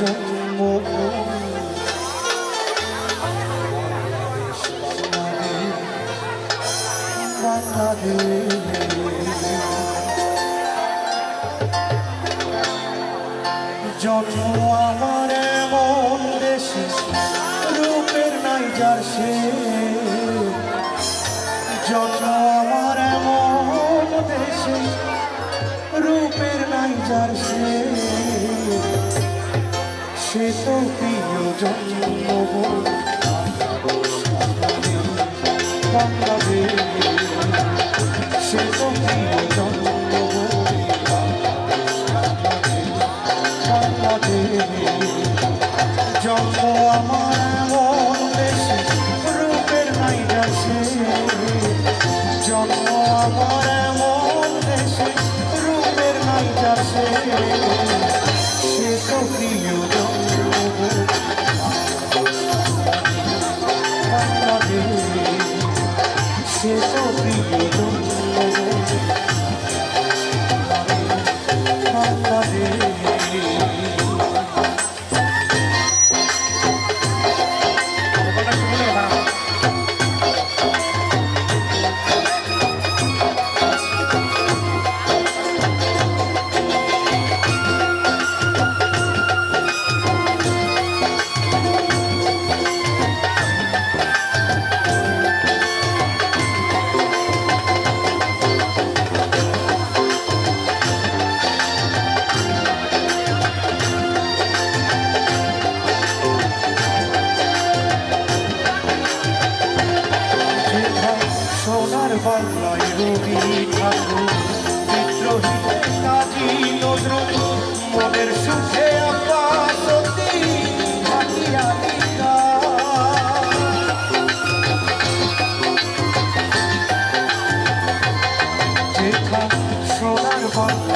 জন্মভূমি বাংলাদেশ জন্ম আমার এমন দেশে, রূপের নাই যার সে। জন্ম আমার এমন দেশে, রূপের নাই যার সে। সে তো প্রিয় জন্মভূমি। বাংলাদেশ সে তো প্রিয় জন্মভূমি। বাংলাদেশ জন্ম আমার এমন দেশে রূপের নাই যাচ্ছে জন্ম আমার এমন দেশে রূপের নাই যাচ্ছে সে তো প্রিয় মনের সুখে আপাততি হাতিয়া লিখা যেথা সোনার বাংলায়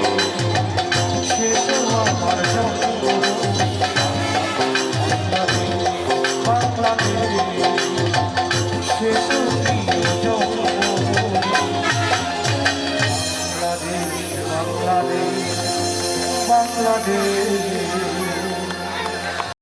বাংলাদেশ